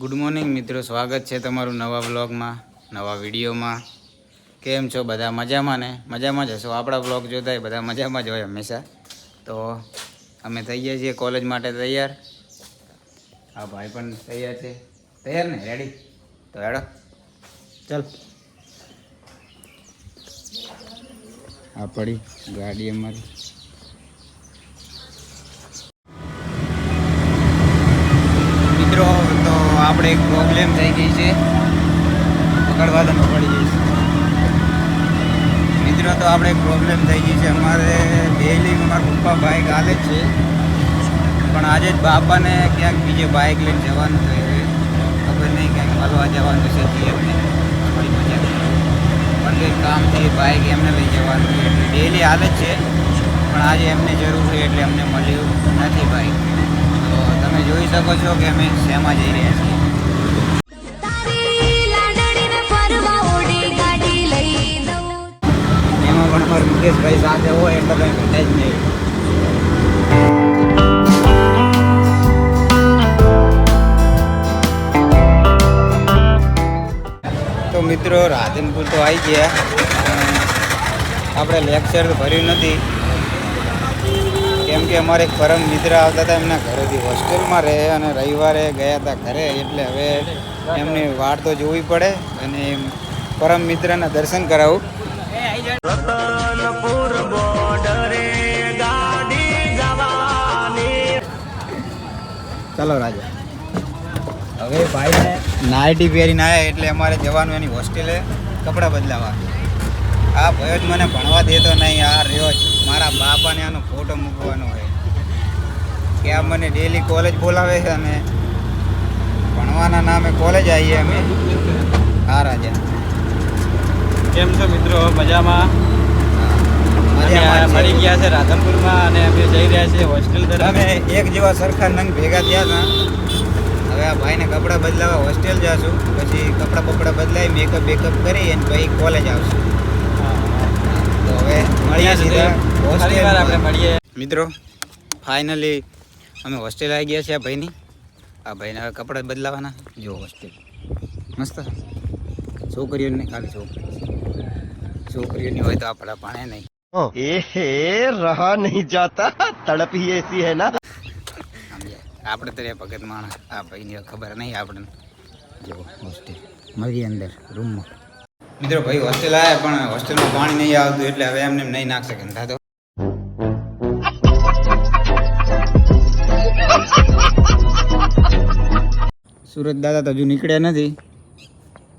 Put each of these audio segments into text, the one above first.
Good morning મિત્રો, સ્વાગત છે તમારું નવા બ્લોગમાં નવા વિડીયોમાં. કેમ છો? બધા મજામાં ને? મજામાં જ હશો? આપણા બ્લોગ જોતા હોય બધા મજામાં જ હોય હંમેશા. તો અમે થઈ ગયા છીએ કોલેજ માટે તૈયાર. હા ભાઈ પણ તૈયાર છે. તૈયાર ને? રેડી તો હેડો. ચાલ. આ પડી ગાડી અમારી. આપણે એક પ્રોબ્લેમ થઈ ગઈ છે. પકડવા તો પડી જઈશ. મિત્રો, તો આપણે પ્રોબ્લેમ થઈ ગઈ છે. અમારે ડેલી અમારા પપ્પા બાઇક હાલે જ છે. પણ આજે જ બાપાને ક્યાંક બીજે બાઇક લઈને જવાનું થયું છે. ખબર નહીં ક્યાંક મળવા જવાનું છે એમને થોડી મજા પણ કંઈક કામથી બાઇક એમને લઈ જવાનું એટલે ડેલી હાલે જ છે. પણ આજે એમને જરૂર છે એટલે અમને મળ્યું નથી બાઇક તો તમે જોઈ શકો છો કે અમે શેમાં જઈ રહ્યા છીએ. પણ ભાઈ સાથે હોય એટલે કંઈ ઘટે જ નહીં. તો મિત્રો, રાધનપુર તો આવી ગયા આપણે લેક્ચર ભર્યું નથી. કેમ કે અમારે એક પરમ મિત્ર આવતા હતા, એમના ઘરેથી હોસ્ટેલમાં રહે અને રવિવારે ગયા હતા ઘરે, એટલે હવે એમની વાટ તો જોવી પડે અને પરમ મિત્રના દર્શન કરાવું. ચાલો રાજા. હવે ભાઈને નાઇટી પહેરીને આવ્યા એટલે અમારે જવાનું એની હોસ્ટેલે કપડાં બદલાવા. આ ભયો જ મને ભણવા દેતો નહીં, આ રહ્યો જ. મારા બાપાને આનો ફોટો મૂકવાનો હોય. કે આ મને ડેલી કોલેજ બોલાવે છે અને ભણવાના નામે કોલેજ આવીએ અમે. હા, રાજા. કેમ છો મિત્રો? મજામાં. મળી ગયા છે રાધનપુરમાં અને અમે જઈ રહ્યા છીએ હોસ્ટેલ તરફ. અમે એક જેવા સરખા નંગ ભેગા થયા હતા. હવે આ ભાઈને કપડાં બદલાવા હોસ્ટેલ જાશું. પછી કપડાં બપડા બદલાવી મેકઅપ બેકઅપ કરી અને પછી કોલેજ આવશું. તો હવે મળ્યા સીધા હોસ્ટેલ આપણે મળીએ. મિત્રો ફાઇનલી અમે હોસ્ટેલ આવી ગયા છીએ આ ભાઈની. આ ભાઈને હવે કપડાં બદલાવાના જો હોસ્ટેલ. મસ્ત છોકરીઓને ખાલી છોકરી. છોકરીઓની હોય તો આપણા પાણે નહીં. એ રહા નહીં જાતા. તડપ હી એસી હે ના. આપણે તો ભગત માણસ. આ ભાઈની ખબર નહીં આપણને. જો હોસ્ટેલ મળી અંદર રૂમમાં મિત્રો ભાઈ હોસ્ટેલ આવે પણ હોસ્ટેલમાં પાણી નહીં આવતું એટલે હવે એમને નહીં નાખશે કે થતો સુરત દાદા તો હજુ નીકળ્યા નથી.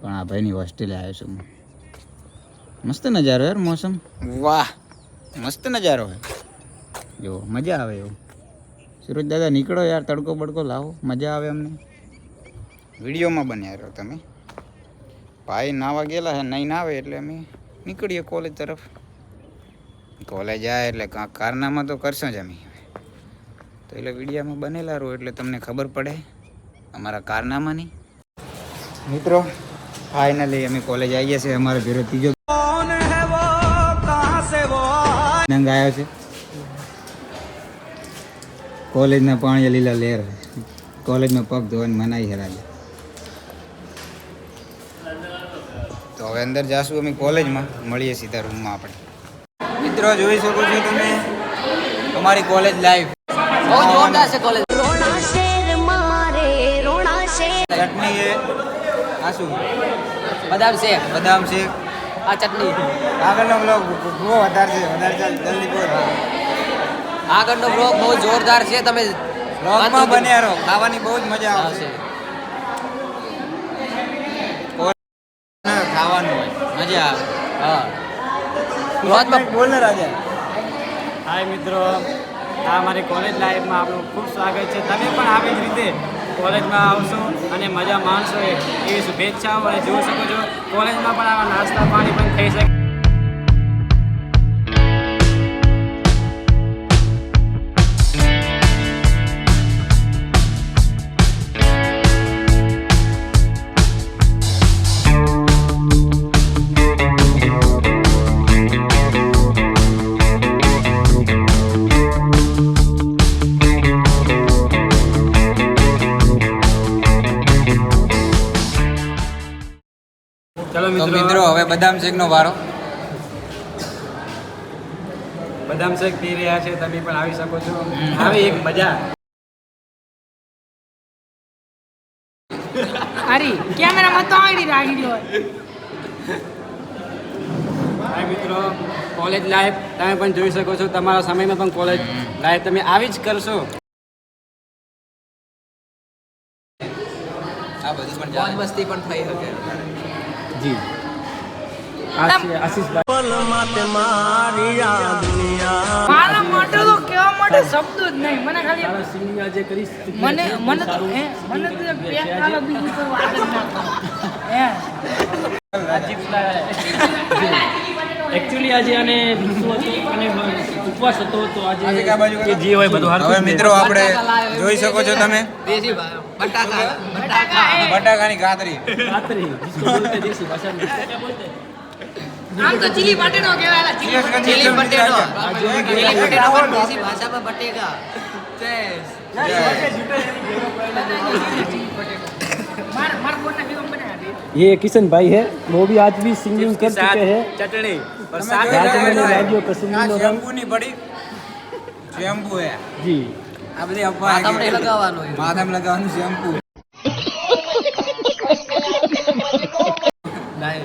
પણ આ ભાઈની હોસ્ટેલે આવ્યો છું હું. મસ્ત નજારો યાર મોસમ. વાહ મસ્ત નજારો હે. જો મજા આવે એવું. સુરજ દાદા નીકળો યાર તડકો બડકો લાવો. મજા આવે અમને. વિડીયોમાં બન્યા રહો તમે. ભાઈ નાવા ગયેલા છે નહીં નાવે એટલે અમે નીકળીએ કોલેજ તરફ. કોલેજ આવે એટલે કાં કારનામાં તો કરશો જ અમે. તો એટલે વિડીયામાં બનેલા રહો એટલે તમને ખબર પડે. અમારા કારનામાની મિત્રો ફાઇનલી અમે કોલેજ આવીએ છીએ અમારો ઘરે ત્રીજો નંગ આવ્યો છે. કોલેજના પાણી લીલા લહેર કોલેજમાં પગ ધોવાની મનાઈ છે રાજા. તો હવે અંદર જાશું અમે કોલેજમાં મળીએ સીધા રૂમમાં આપણે. મિત્રો જોઈ શકો છો તમે? અમારી કોલેજ લાઈફ રોણા શેર મારે રોણા શેર. ચટણી છે આ શું બદામ શેક બદામ શેક આ ચટણી. આગળનો બ્લોગ બહુ વધારે છે. વધારે ચાલ જલ્દી બોલ. આગળનો બ્લોગ બહુ જોરદાર છે. તમે બ્લોગમાં બન્યા રહો. ખાવાની બહુ જ મજા આવશે ખાવાનું. હોય મજા આવે. હા. બ્લોગમાં બોલ ને રાજા. હાય મિત્રો. આ અમારી કોલેજ લાઈફમાં આપણું ખૂબ સ્વાગત છે. તમે પણ આવી જ રીતે કોલેજમાં આવશો. અને મજા માણશો એવી શુભેચ્છાઓ અને જોઈ શકો છો. કોલેજમાં પણ આવા નાસ્તા પાણી પણ થઈ શકે. હવે બદામ શેકનો વારો. બદામ શેક પી રહ્યા છે તમે પણ આવી શકો છો. આવી એક મજા. હારી કેમેરામાં તો આડી રાખી દો હાય મિત્રો કોલેજ લાઈફ તમે પણ જોઈ શકો છો તમારા સમયમાં પણ કોલેજ લાઈફ તમે આવી જ કરશો. આ બધું પણ. મસ્તી પણ થઈ શકે. જી. મારા માટે અને અને મિત્રો આપણે જોઈ શકો છો તમે. બટાકા. બટાકાની કાતરી કાતરી हैं देसी भाषा में क्या बोलते हैं આમ તો ચીલી પાટેનો કહેવાય chilli chilli potato chilli potato પણ દેશી ભાષામાં બટેકા માર માર બોલને ફિલ્મ બનાવી ये किशन भाई है वो भी आज भी सिंगिंग कर સાથ चुके हैं ચટણી और साथ आज मैंने लाडियो कश्मीर નો રંગ શેમ્પૂની પડી શેમ્પુ હે જી આ બધી અફવા માથામાં નહીં લગાવવાનું એ. માથામાં લગાવવાનું શેમ્પુ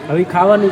હવે ખાવાની